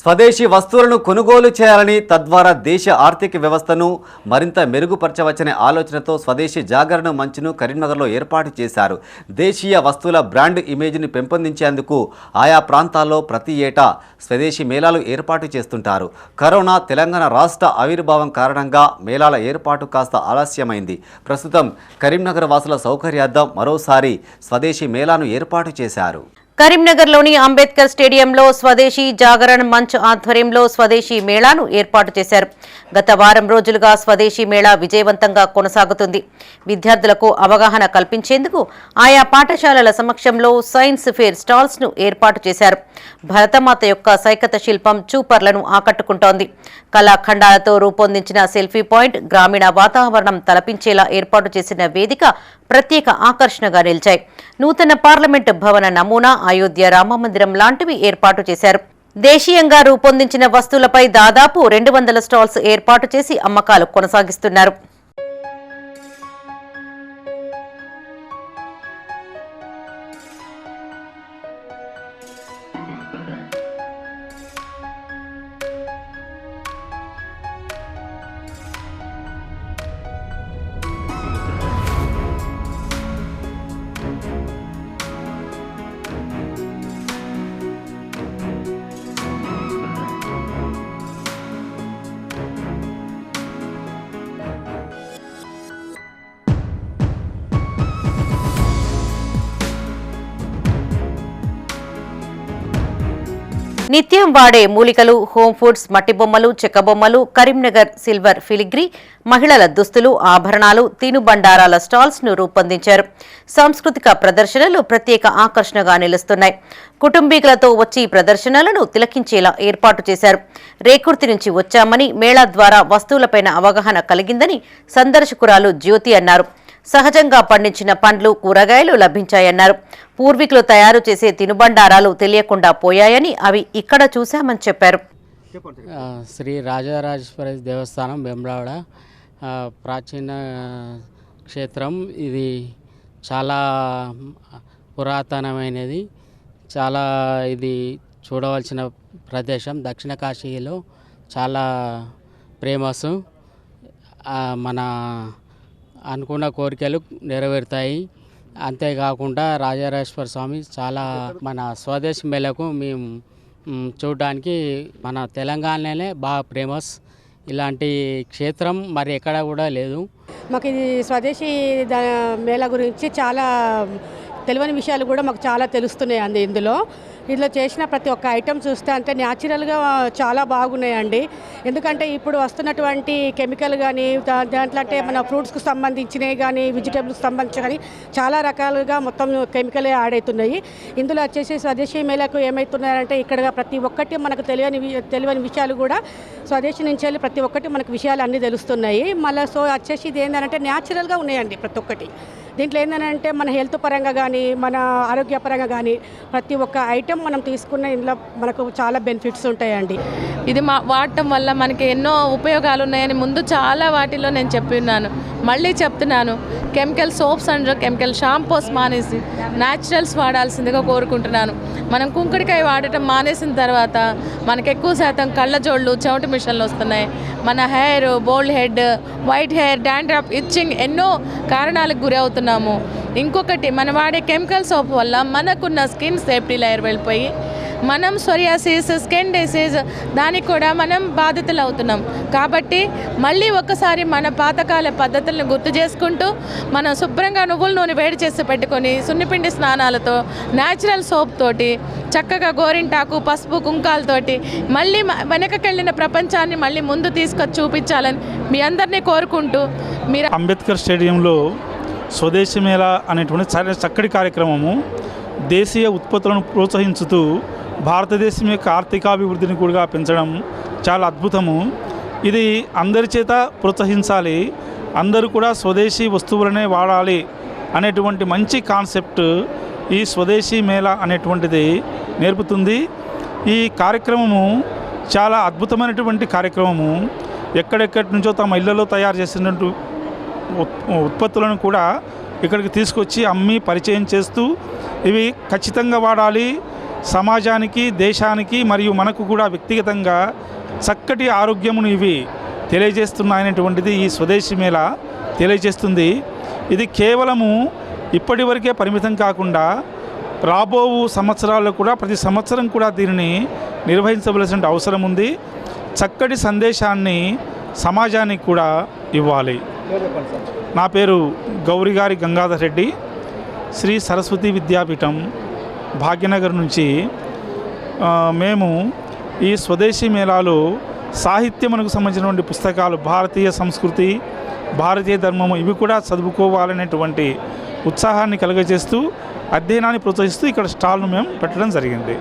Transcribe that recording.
స్వదేశీ వస్తువులను కొనుగోలు చేయాలని తద్వారా దేశ ఆర్థిక వ్యవస్థను మరింత మెరుగుపరచవచ్చనే ఆలోచనతో స్వదేశీ జాగరణ మంచును కరీంనగర్లో ఏర్పాటు చేశారు. దేశీయ వస్తువుల బ్రాండ్ ఇమేజ్ని పెంపొందించేందుకు ఆయా ప్రాంతాల్లో ప్రతి ఏటా స్వదేశీ మేళాలు ఏర్పాటు చేస్తుంటారు. కరోనా తెలంగాణ రాష్ట్ర ఆవిర్భావం కారణంగా మేళాల ఏర్పాటు కాస్త ఆలస్యమైంది. ప్రస్తుతం కరీంనగర్ వాసుల సౌకర్యార్థం మరోసారి స్వదేశీ మేళాను ఏర్పాటు చేశారు. కరీంనగర్లోని అంబేద్కర్ స్టేడియంలో స్వదేశీ జాగరణ మంచ్ ఆధ్వర్యంలో స్వదేశీ మేళాను ఏర్పాటు చేశారు. గత వారం రోజులుగా స్వదేశీ మేళా విజయవంతంగా కొనసాగుతుంది. విద్యార్థులకు అవగాహన కల్పించేందుకు ఆయా పాఠశాలల సమక్షంలో సైన్స్ ఫేర్ స్టాల్స్ను ఏర్పాటు చేశారు. భరతమాత యొక్క సైకత శిల్పం చూపర్లను ఆకట్టుకుంటోంది. కళాఖండాలతో రూపొందించిన సెల్ఫీ పాయింట్ గ్రామీణ వాతావరణం తలపించేలా ఏర్పాటు చేసిన వేదిక ప్రత్యేక ఆకర్షణగా నిలిచాయి. నూతన పార్లమెంటు భవన నమూనా అయోధ్య రామమందిరం లాంటివి ఏర్పాటు చేశారు. దేశీయంగా రూపొందించిన వస్తువులపై దాదాపు రెండు వందల స్టాల్స్ ఏర్పాటు చేసి అమ్మకాలు కొనసాగిస్తున్నారు. నిత్యం వాడే మూలికలు హోమ్ ఫుడ్స్ మట్టి బొమ్మలు చెక్క బొమ్మలు కరీంనగర్ సిల్వర్ ఫిలిగ్రీ మహిళల దుస్తులు ఆభరణాలు తినుబండారాల స్టాల్స్ను రూపొందించారు. సాంస్కృతిక ప్రదర్శనలు ప్రత్యేక ఆకర్షణగా నిలుస్తున్నాయి. కుటుంబీకులతో వచ్చి ప్రదర్శనలను తిలకించేలా ఏర్పాటు చేశారు. రేకుర్తి నుంచి వచ్చామని మేళా ద్వారా వస్తువులపైన అవగాహన కలిగిందని సందర్శకురాలు జ్యోతి అన్నారు. సహజంగా పండించిన పండ్లు కూరగాయలు లభించాయన్నారు. పూర్వీకులు తయారు చేసే తినుబండారాలు తెలియకుండా పోయాయని అవి ఇక్కడ చూశామని చెప్పారు. శ్రీ రాజరాజేశ్వరి దేవస్థానం బెంబ్రావడ ప్రాచీన క్షేత్రం. ఇది చాలా పురాతనమైనది. చాలా ఇది చూడవలసిన ప్రదేశం. దక్షిణ కాశీలో చాలా ఫేమస్. మన అనుకున్న కోరికలు నెరవేరుతాయి. అంతేకాకుండా రాజరాజేశ్వర స్వామి చాలా మన స్వదేశ మేళకు మేము చూడడానికి మన తెలంగాణలోనే బాగా ఫేమస్. ఇలాంటి క్షేత్రం మరి ఎక్కడ కూడా లేదు. మాకు ఇది స్వదేశీ మేళ గురించి చాలా తెలియని విషయాలు కూడా మాకు చాలా తెలుస్తున్నాయి అండి ఇందులో. ఇందులో చేసిన ప్రతి ఒక్క ఐటెం చూస్తే అంటే న్యాచురల్గా చాలా బాగున్నాయండి. ఎందుకంటే ఇప్పుడు వస్తున్నటువంటి కెమికల్ కానీ దా- దాంట్లో అంటే మన ఫ్రూట్స్కి సంబంధించినవి కానీ వెజిటేబుల్స్కి సంబంధించి కానీ చాలా రకాలుగా మొత్తం కెమికలే యాడ్ అవుతున్నాయి ఇందులో వచ్చేసి స్వదేశీ మేళకు ఏమవుతున్నాయంటే ఇక్కడ ప్రతి ఒక్కటి మనకు తెలియని వి- తెలియని విషయాలు కూడా స్వదేశీ నుంచి వెళ్ళి ప్రతి ఒక్కటి మనకు విషయాలు అన్నీ తెలుస్తున్నాయి. మళ్ళీ సో వచ్చేసి ఇది ఏంటంటే న్యాచురల్గా ఉన్నాయండి ప్రతి ఒక్కటి. దీంట్లో ఏంటంటే మన హెల్త్ పరంగా కానీ మన ఆరోగ్య పరంగా కానీ ప్రతి ఒక్క ఐటెం మనం తీసుకున్న ఇందులో మనకు చాలా బెనిఫిట్స్ ఉంటాయండి. ఇది మా వాడటం వల్ల మనకి ఎన్నో ఉపయోగాలు ఉన్నాయని ముందు చాలా వాటిలో నేను చెప్పి ఉన్నాను. మళ్ళీ చెప్తున్నాను chemical soaps and chemical shampoos మానేసి న్యాచురల్స్ వాడాల్సిందిగా కోరుకుంటున్నాను. మనం కుంకుడికాయ వాడటం మానేసిన తర్వాత మనకు ఎక్కువ శాతం కళ్ళజోళ్ళు చెమటి మిషన్లు వస్తున్నాయి. మన hair bald head white hair dandruff itching ఎన్నో కారణాలకు గురి అవుతున్నాము. ఇంకొకటి మనం వాడే కెమికల్ సోప్ వల్ల మనకున్న స్కిన్ సేఫ్టీ లేయర్ వెళ్ళిపోయి మనం సొరియాసిస్ స్కిన్ డిసీజ్ దానికి కూడా మనం బాధితులు అవుతున్నాం కాబట్టి మళ్ళీ ఒక్కసారి మన పాతకాల పద్ధతులను గుర్తు చేసుకుంటూ మనం శుభ్రంగా నువ్వుల నూనె వేడి చేసి పెట్టుకొని సున్నిపిండి స్నానాలతో న్యాచురల్ సోప్ తోటి చక్కగా గోరింటాకు పసుపు కుంకాలతోటి మళ్ళీ మ- వెనకకెళ్ళిన ప్రపంచాన్ని మళ్ళీ ముందు తీసుకొచ్చి చూపించాలని మీ అందరినీ కోరుకుంటూ మీరు అంబేద్కర్ స్టేడియంలో స్వదేశీ మేళ అనేటువంటి చక్కటి కార్యక్రమము దేశీయ ఉత్పత్తులను ప్రోత్సహించుతూ భారతదేశం యొక్క ఆర్థికాభివృద్ధిని కూడా పెంచడం చాలా అద్భుతము. ఇది అందరి చేత ప్రోత్సహించాలి అందరూ కూడా స్వదేశీ వస్తువులనే వాడాలి అనేటువంటి మంచి కాన్సెప్ట్ ఈ స్వదేశీ మేళ అనేటువంటిది నేర్పుతుంది. ఈ కార్యక్రమము చాలా అద్భుతమైనటువంటి కార్యక్రమము. ఎక్కడెక్కడి నుంచో తమ ఇళ్ళలో తయారు చేసినట్టు ఉత్పత్తులను కూడా ఇక్కడికి తీసుకొచ్చి అమ్మి పరిచయం చేస్తూ ఇవి ఖచ్చితంగా వాడాలి. సమాజానికి దేశానికి మరియు మనకు కూడా వ్యక్తిగతంగా చక్కటి ఆరోగ్యమును ఇవి తెలియజేస్తున్నాయనేటువంటిది ఈ స్వదేశీ మేళ తెలియజేస్తుంది. ఇది కేవలము ఇప్పటివరకే పరిమితం కాకుండా రాబో సంవత్సరాల్లో కూడా ప్రతి సంవత్సరం కూడా దీనిని నిర్వహించవలసిన అవసరం ఉంది. చక్కటి సందేశాన్ని సమాజానికి కూడా ఇవ్వాలి. నా పేరు గౌరిగారి గంగాధర్ రెడ్డి. శ్రీ సరస్వతి విద్యాపీఠం భాగ్యనగర్ నుంచి మేము ఈ స్వదేశీ మేళాలో సాహిత్యమునకు సంబంధించినటువంటి పుస్తకాలు భారతీయ సంస్కృతి భారతీయ ధర్మము ఇవి కూడా చదువుకోవాలనేటువంటి ఉత్సాహాన్ని కలుగజేస్తూ అధ్యయనాన్ని ప్రోత్సహిస్తూ ఇక్కడ స్టాల్ను మేము పెట్టడం జరిగింది.